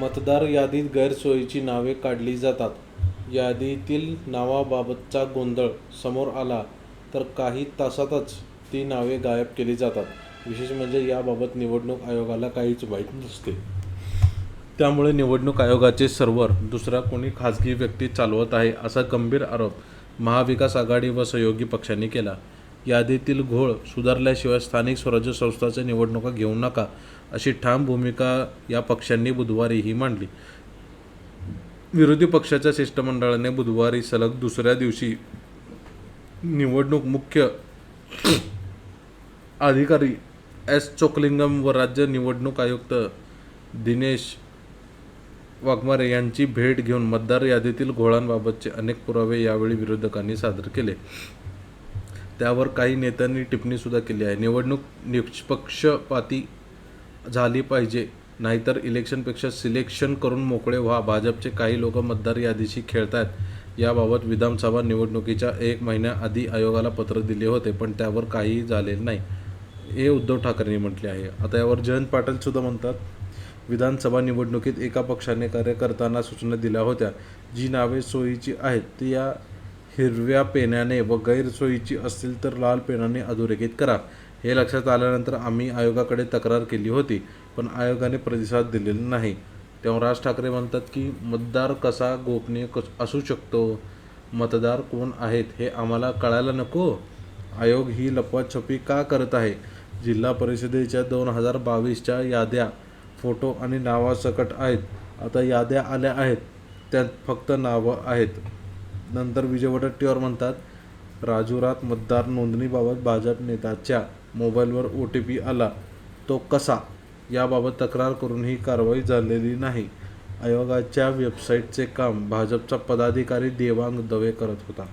मतदार यादीत गैरसोयीची नावे काढली जातात. यादीतील नावाबाबतचा गोंधळ समोर आला तर काही तासातच ती नावे गायब केली जातात. विशेष म्हणजे याबाबत निवडणूक आयोगाला काहीच माहीत नसते. त्यामुळे निवडणूक आयोगाचे सर्व्हर दुसरा कोणी खाजगी व्यक्ती चालवत आहे असा गंभीर आरोप महाविकास आघाडी व सहयोगी पक्षांनी केला. यादीतील घोळ सुधारल्याशिवाय स्थानिक स्वराज्य संस्थांच्या निवडणुका घेऊ नका अशी ठाम भूमिका या पक्षांनी बुधवारीही मांडली. विरोधी पक्षाच्या शिष्टमंडळाने बुधवारी सलग दुसऱ्या दिवशी निवडणूक मुख्य अधिकारी एस चोकलिंगम व राज्य निवडणूक आयुक्त दिनेश वाघमारे यांची भेट घेऊन मतदार यादीतील घोळांबाबतचे अनेक पुरावे यावेळी विरोधकांनी सादर केले. त्यावर काही नेत्यांनी टिप्पणीसुद्धा केली आहे. निवडणूक निष्पक्षपाती झाली पाहिजे नाहीतर इलेक्शनपेक्षा सिलेक्शन करून मोकळे व्हा. भाजपचे काही लोक मतदार यादीशी खेळतात याबाबत विधानसभा निवडणुकीच्या एक महिन्याआधी आयोगाला पत्र दिले होते पण त्यावर काहीही झालेले नाही. हे उद्धव ठाकरेंनी म्हटले आहे. आता यावर जयंत पाटीलसुद्धा म्हणतात विधानसभा निवडणुकीत एका पक्षाने कार्यकर्त्यांना सूचना दिल्या होत्या. जी नावे सोयीची आहेत ती या हिरव्या पेनाने व गैरसोयीची असतील तर लाल पेनाने अधोरेखित करा. हे लक्षात आल्यानंतर आम्ही आयोगाकडे तक्रार केली होती पण आयोगाने प्रतिसाद दिलेला नाही. तेव्हा राज ठाकरे म्हणतात की मतदार कसा गोपनीय कस असू शकतो? मतदार कोण आहेत हे आम्हाला कळायला नको. आयोग ही लपवाछपी का करत आहे? जिल्हा परिषदेच्या दोन हजार बावीसच्या याद्या फोटो आणि नावासकट आहेत. आता याद्या आल्या आहेत. त्यात फक्त नावं आहेत. नंतर विजय वडेट्टीवार म्हणतात राजुरात मतदार नोंदणीबाबत भाजप नेत्याच्या मोबाईलवर ओ टी पी आला. तो कसा? याबाबत तक्रार करून ही कारवाई झालेली नाही. आयोगाच्या वेबसाईटचे काम भाजपचा पदाधिकारी देवांग दवे करत होता.